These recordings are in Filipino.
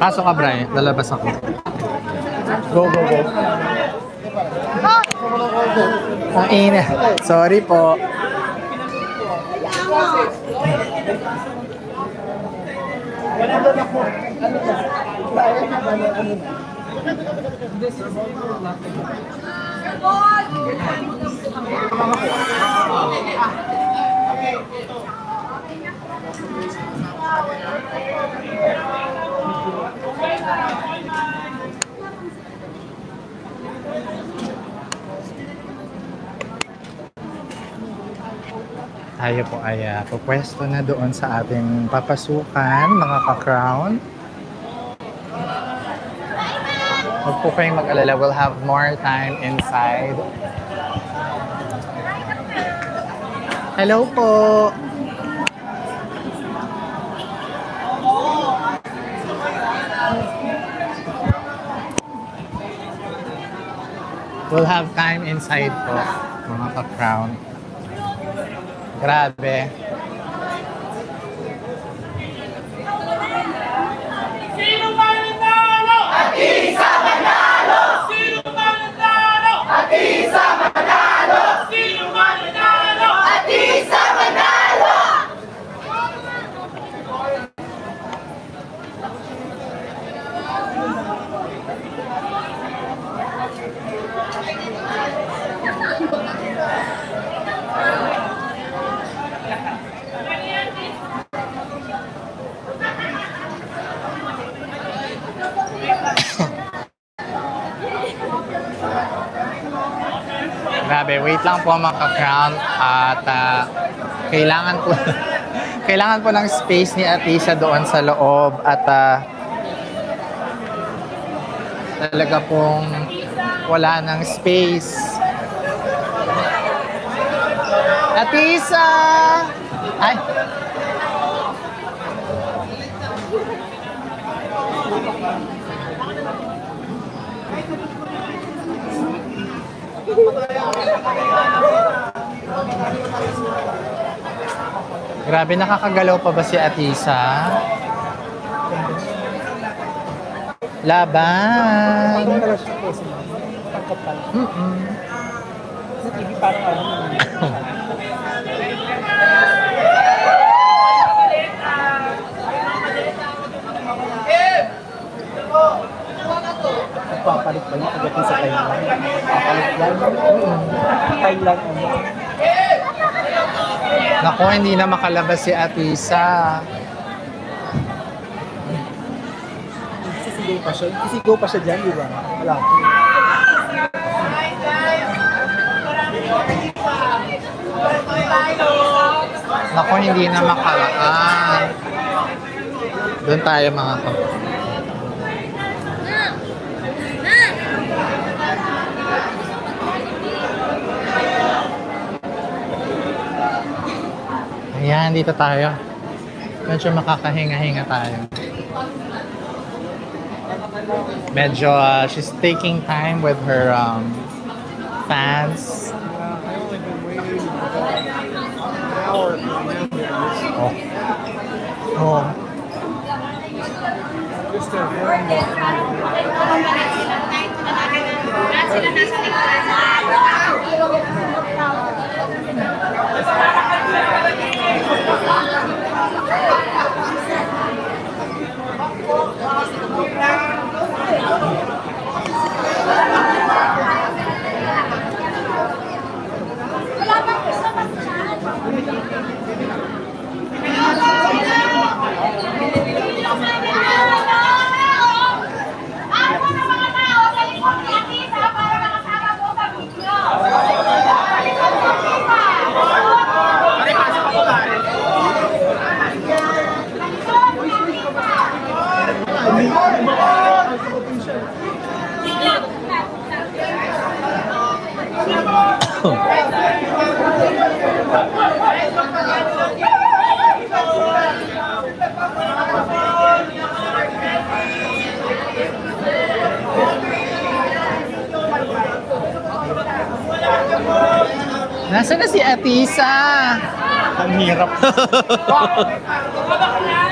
Pasok ka, Bray. Lalabas ako. Go, go, go. Ang ina. Sorry po. Tayo po ay uh, pupwesto na doon sa ating papasukan, mga ka-crown. Huwag po kayong mag-alala. We'll have more time inside. Hello po! We'll have time inside po, mga ka-crown. Grabe. Grabe, wait lang po mga ka-crown at ah, kailangan po kailangan po ng space ni Atisa doon sa loob at ah, talaga pong wala ng space. Atisa! Ay! Grabe, nakakagalaw pa ba si Atisa? Laban! Papalit pagdating sa Thailand. Papalit lang. Thailand ano. Naku, hindi na makalabas si Atisa. Sisigaw pa siya. Sisigaw pa siya dyan, di ba? Wala. Naku, hindi na makalaan. Doon tayo mga ka. Ayan, dito tayo. Medyo makakahinga-hinga tayo. Medyo uh, she's taking time with her um, fans. Oh. Oh. Just a warm up. やった! Nasaan na si Atisa? Ang hirap.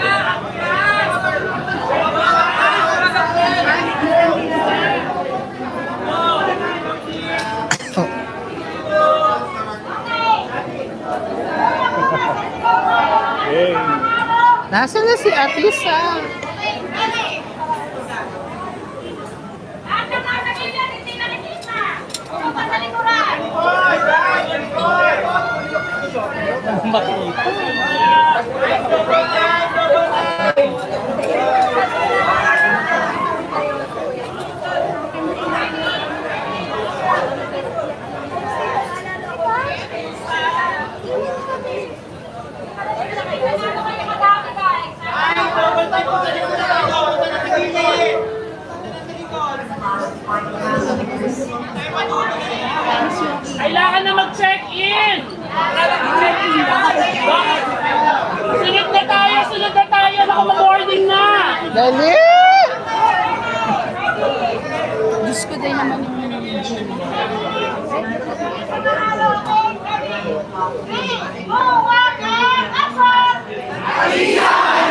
Nasaan na si Atisa? At in! Sunod na tayo, sunod na tayo. Naku, boarding na. Dali! Diyos ko din naman yung Alisa!